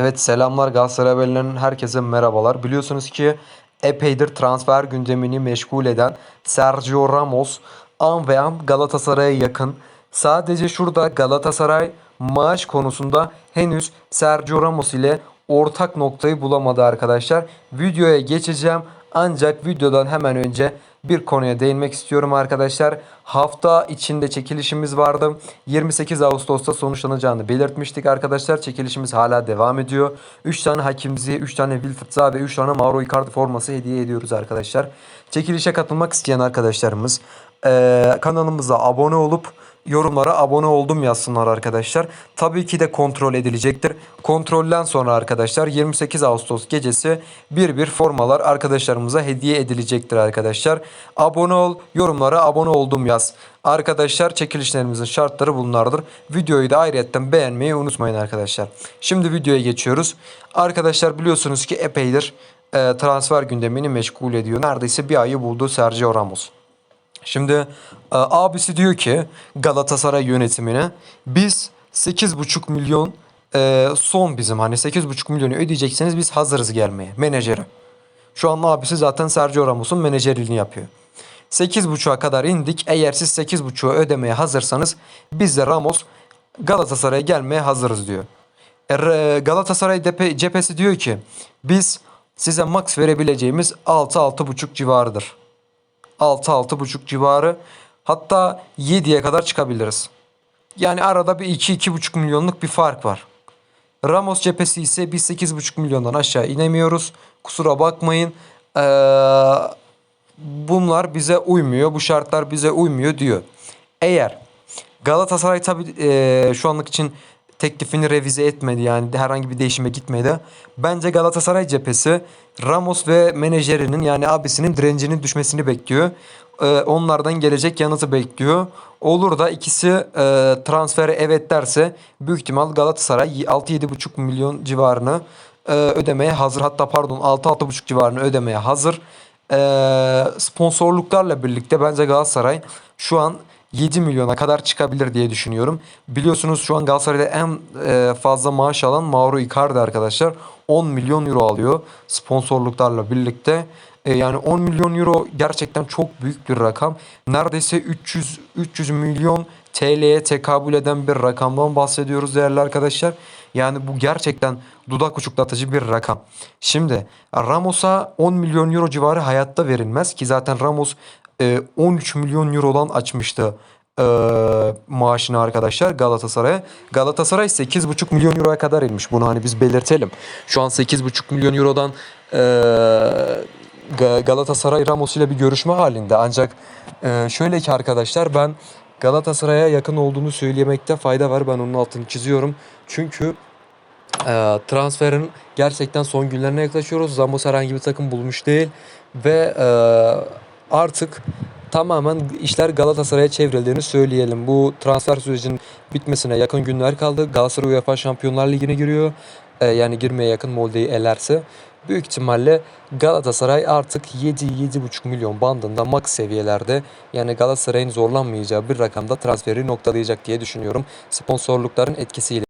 Evet selamlar Galatasaray haberlerinden herkese merhabalar. Biliyorsunuz ki epeydir transfer gündemini meşgul eden Sergio Ramos an ve an Galatasaray'a yakın. Sadece şurada Galatasaray maaş konusunda henüz Sergio Ramos ile ortak noktayı bulamadı arkadaşlar. Videoya geçeceğim ancak videodan hemen önce bir konuya değinmek istiyorum arkadaşlar. Hafta içinde çekilişimiz vardı. 28 Ağustos'ta sonuçlanacağını belirtmiştik arkadaşlar. Çekilişimiz hala devam ediyor. 3 tane Hakim Ziyech, 3 tane Wilfried Zaha ve 3 tane Mauro Icardi forması hediye ediyoruz arkadaşlar. Çekilişe katılmak isteyen arkadaşlarımız eee, kanalımıza abone olup yorumlara abone oldum yazsınlar arkadaşlar. Tabii ki de kontrol edilecektir. Kontrolden sonra arkadaşlar 28 Ağustos gecesi bir bir formalar arkadaşlarımıza hediye edilecektir arkadaşlar. Abone ol, yorumlara abone oldum yaz. Arkadaşlar çekilişlerimizin şartları bunlardır. Videoyu da ayrıyetten beğenmeyi unutmayın arkadaşlar. Şimdi videoya geçiyoruz. Arkadaşlar biliyorsunuz ki epeydir e, transfer gündemini meşgul ediyor. Neredeyse bir ayı buldu Sergio Ramos. Şimdi e, abisi diyor ki Galatasaray yönetimine biz 8,5 milyon e, son bizim hani 8,5 milyonu ödeyecekseniz biz hazırız gelmeye menajeri. Şu an abisi zaten Sergio Ramos'un menajerliğini yapıyor. 8,5'a kadar indik. Eğer siz 8,5'u ödemeye hazırsanız biz de Ramos Galatasaray'a gelmeye hazırız diyor. E, Galatasaray cephesi diyor ki biz size max verebileceğimiz 6-6,5 civarıdır. 6-6,5 civarı hatta 7'ye kadar çıkabiliriz. Yani arada bir 2-2,5 milyonluk bir fark var. Ramos cephesi ise biz 8,5 milyondan aşağı inemiyoruz. Kusura bakmayın. Ee, bunlar bize uymuyor. Bu şartlar bize uymuyor diyor. Eğer Galatasaray tabii e, şu anlık için teklifini revize etmedi yani herhangi bir değişime gitmedi. Bence Galatasaray cephesi Ramos ve menajerinin yani abisinin direncinin düşmesini bekliyor. E, onlardan gelecek yanıtı bekliyor. Olur da ikisi e, transfere evet derse büyük ihtimal Galatasaray 6-7,5 milyon civarını e, ödemeye hazır. Hatta pardon 6-6,5 civarını ödemeye hazır. E, sponsorluklarla birlikte bence Galatasaray şu an 7 milyona kadar çıkabilir diye düşünüyorum. Biliyorsunuz şu an Galatasaray'da en e, fazla maaş alan Mauro Icardi arkadaşlar. 10 milyon euro alıyor sponsorluklarla birlikte. E, yani 10 milyon euro gerçekten çok büyük bir rakam. Neredeyse 300 300 milyon TL'ye tekabül eden bir rakamdan bahsediyoruz değerli arkadaşlar. Yani bu gerçekten dudak uçuklatıcı bir rakam. Şimdi Ramos'a 10 milyon euro civarı hayatta verilmez ki zaten Ramos e, 13 milyon eurodan açmıştı e, maaşını arkadaşlar Galatasaray'a. Galatasaray 8,5 milyon euroya kadar inmiş. Bunu hani biz belirtelim. Şu an 8,5 milyon eurodan e, Ga- Galatasaray Ramos ile bir görüşme halinde. Ancak e, şöyle ki arkadaşlar ben Galatasaray'a yakın olduğunu söylemekte fayda var. Ben onun altını çiziyorum. Çünkü e, transferin gerçekten son günlerine yaklaşıyoruz. Ramos herhangi bir takım bulmuş değil ve e, artık tamamen işler Galatasaray'a çevrildiğini söyleyelim. Bu transfer sürecinin bitmesine yakın günler kaldı. Galatasaray UEFA Şampiyonlar Ligi'ne giriyor. E, yani girmeye yakın Molde'yi elerse büyük ihtimalle Galatasaray artık 7-7,5 milyon bandında max seviyelerde yani Galatasaray'ın zorlanmayacağı bir rakamda transferi noktalayacak diye düşünüyorum. Sponsorlukların etkisiyle.